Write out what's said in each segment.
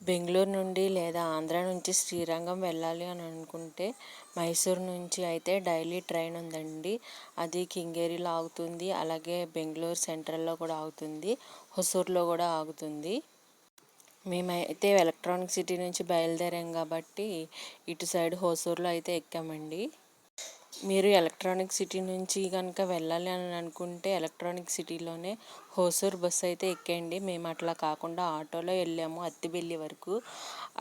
బెంగళూరు నుండి లేదా ఆంధ్ర నుంచి శ్రీరంగం వెళ్ళాలి అని అనుకుంటే మైసూర్ నుంచి అయితే డైలీ ట్రైన్ ఉందండి. అది కింగేరిలో ఆగుతుంది అలాగే బెంగళూరు సెంట్రల్లో కూడా ఆగుతుంది హొసూర్లో కూడా ఆగుతుంది. మేమైతే ఎలక్ట్రానిక్ సిటీ నుంచి బయలుదేరాం కాబట్టి ఇటు సైడ్ హోసూర్లో అయితే ఎక్కామండి. మీరు ఎలక్ట్రానిక్ సిటీ నుంచి కనుక వెళ్ళాలి అని అనుకుంటే ఎలక్ట్రానిక్ సిటీలోనే హోసూర్ బస్సు అయితే ఎక్కండి మేము అట్లా కాకుండా ఆటోలో వెళ్ళాము. అత్తిబెల్లి వరకు.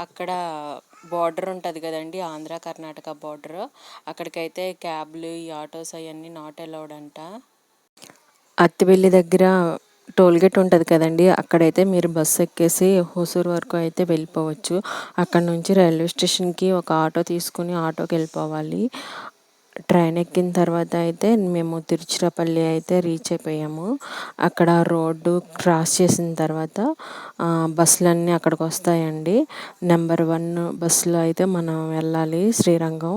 అక్కడ బార్డర్ ఉంటుంది కదండి ఆంధ్ర కర్ణాటక బార్డర్. అక్కడికైతే క్యాబ్లు ఈ ఆటోస్ అవన్నీ నాట్ అలౌడ్ అంట. అత్తిబెల్లి దగ్గర టోల్గేట్ ఉంటుంది కదండి అక్కడైతే మీరు బస్సు ఎక్కేసి హోసూరు వరకు అయితే వెళ్ళిపోవచ్చు. అక్కడ నుంచి రైల్వే స్టేషన్కి ఒక ఆటో తీసుకుని ఆటోకి వెళ్ళిపోవాలి. ట్రైన్ ఎక్కిన తర్వాత అయితే మేము తిరుచిరాపల్లి అయితే రీచ్ అయిపోయాము. అక్కడ రోడ్డు క్రాస్ చేసిన తర్వాత బస్సులన్నీ అక్కడికి వస్తాయండి. నెంబర్ వన్ బస్సులో అయితే మనం వెళ్ళాలి శ్రీరంగం.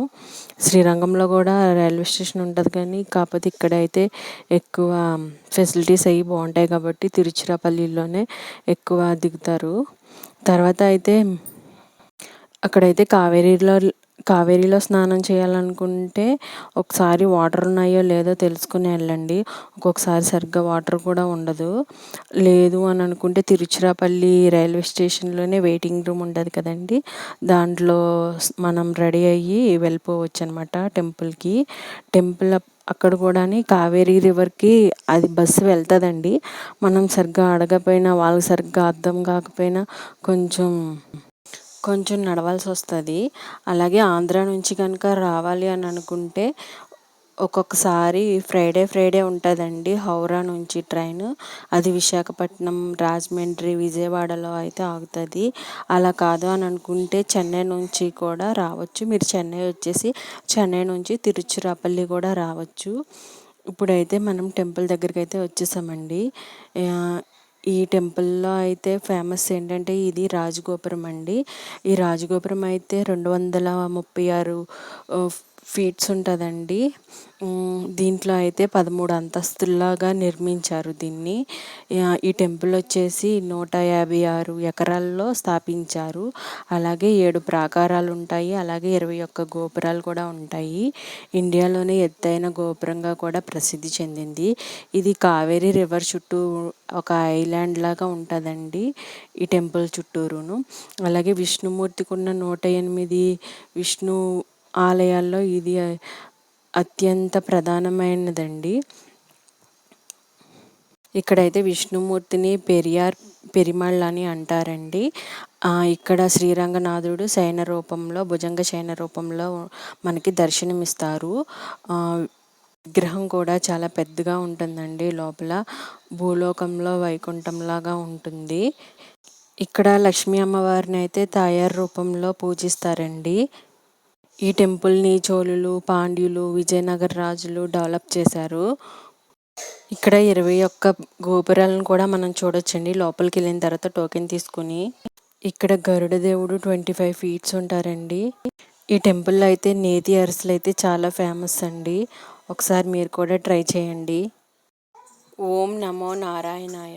శ్రీరంగంలో కూడా రైల్వే స్టేషన్ ఉంటుంది కానీ కాకపోతే ఇక్కడైతే ఎక్కువ ఫెసిలిటీస్ అవి బాగుంటాయి కాబట్టి తిరుచిరాపల్లిలోనే ఎక్కువ దిగుతారు. తర్వాత అయితే అక్కడైతే కావేరీలో కావేరీలో స్నానం చేయాలనుకుంటే ఒకసారి వాటర్ ఉన్నాయో లేదో తెలుసుకుని వెళ్ళండి. ఒక్కొక్కసారి సరిగ్గా వాటర్ కూడా ఉండదు. లేదు అని అనుకుంటే తిరుచిరాపల్లి రైల్వే స్టేషన్లోనే వెయిటింగ్ రూమ్ ఉంటుంది కదండి. దాంట్లో మనం రెడీ అయ్యి వెళ్ళిపోవచ్చు అనమాట టెంపుల్కి. టెంపుల్ అక్కడ కూడా కావేరీ రివర్కి అది బస్సు వెళ్తుందండి. మనం సరిగ్గా అడగపోయినా వాళ్ళకి సరిగ్గా అర్థం కాకపోయినా కొంచెం కొంచెం నడవాల్సి వస్తుంది. అలాగే ఆంధ్ర నుంచి కనుక రావాలి అని అనుకుంటే ఒక్కొక్కసారి ఫ్రైడే ఫ్రైడే ఉంటుందండి. హౌరా నుంచి ట్రైన్. అది విశాఖపట్నం రాజమండ్రి విజయవాడలో అయితే ఆగుతుంది. అలా కాదు అని అనుకుంటే చెన్నై నుంచి కూడా రావచ్చు. మీరు చెన్నై వచ్చేసి చెన్నై నుంచి తిరుచిరాపల్లి కూడా రావచ్చు. ఇప్పుడైతే మనం టెంపుల్ దగ్గరికి అయితే వచ్చేసామండి ఈ టెంపుల్లో అయితే ఫేమస్ ఏంటంటే ఇది రాజగోపురం అండి. ఈ రాజగోపురం అయితే రెండు వందల ముప్పై ఆరు ఫీట్స్ ఉంటుందండి. దీంట్లో అయితే పదమూడు అంతస్తుల్లాగా నిర్మించారు దీన్ని. ఈ టెంపుల్ వచ్చేసి నూట యాభై ఆరు ఎకరాల్లో స్థాపించారు. అలాగే ఏడు ప్రాకారాలు ఉంటాయి అలాగే ఇరవై ఒక్క గోపురాలు కూడా ఉంటాయి. ఇండియాలోనే ఎత్తైన గోపురంగా కూడా ప్రసిద్ధి చెందింది. ఇది కావేరీ రివర్ చుట్టూ ఒక ఐలాండ్ లాగా ఉంటుందండి ఈ టెంపుల్ చుట్టూరును. అలాగే విష్ణుమూర్తికి ఉన్న నూట ఎనిమిది విష్ణు ఆలయాల్లో ఇది అత్యంత ప్రధానమైనదండి. ఇక్కడైతే విష్ణుమూర్తిని పెరియార్ పెరిమళ్ళ అని అంటారండి. ఇక్కడ శ్రీరంగనాథుడు శయన రూపంలో భుజంగ శయన రూపంలో మనకి దర్శనమిస్తారు. విగ్రహం కూడా చాలా పెద్దగా ఉంటుందండి. లోపల భూలోకంలో వైకుంఠంలాగా ఉంటుంది. ఇక్కడ లక్ష్మీ అమ్మవారిని అయితే తాయారు రూపంలో పూజిస్తారండి. ఈ టెంపుల్ని చోళులు పాండ్యులు విజయనగర రాజులు డెవలప్ చేశారు. ఇక్కడ ఇరవై ఒక్క గోపురాలను కూడా మనం చూడొచ్చండి. లోపలికి వెళ్ళిన తర్వాత టోకెన్ తీసుకుని ఇక్కడ గరుడ దేవుడు ట్వంటీ ఫైవ్ ఫీట్స్ ఉంటారండి. ఈ టెంపుల్లో అయితే నేతి అరిసెలు అయితే చాలా ఫేమస్ అండి. ఒకసారి మీరు కూడా ట్రై చేయండి. ఓం నమో నారాయణాయ.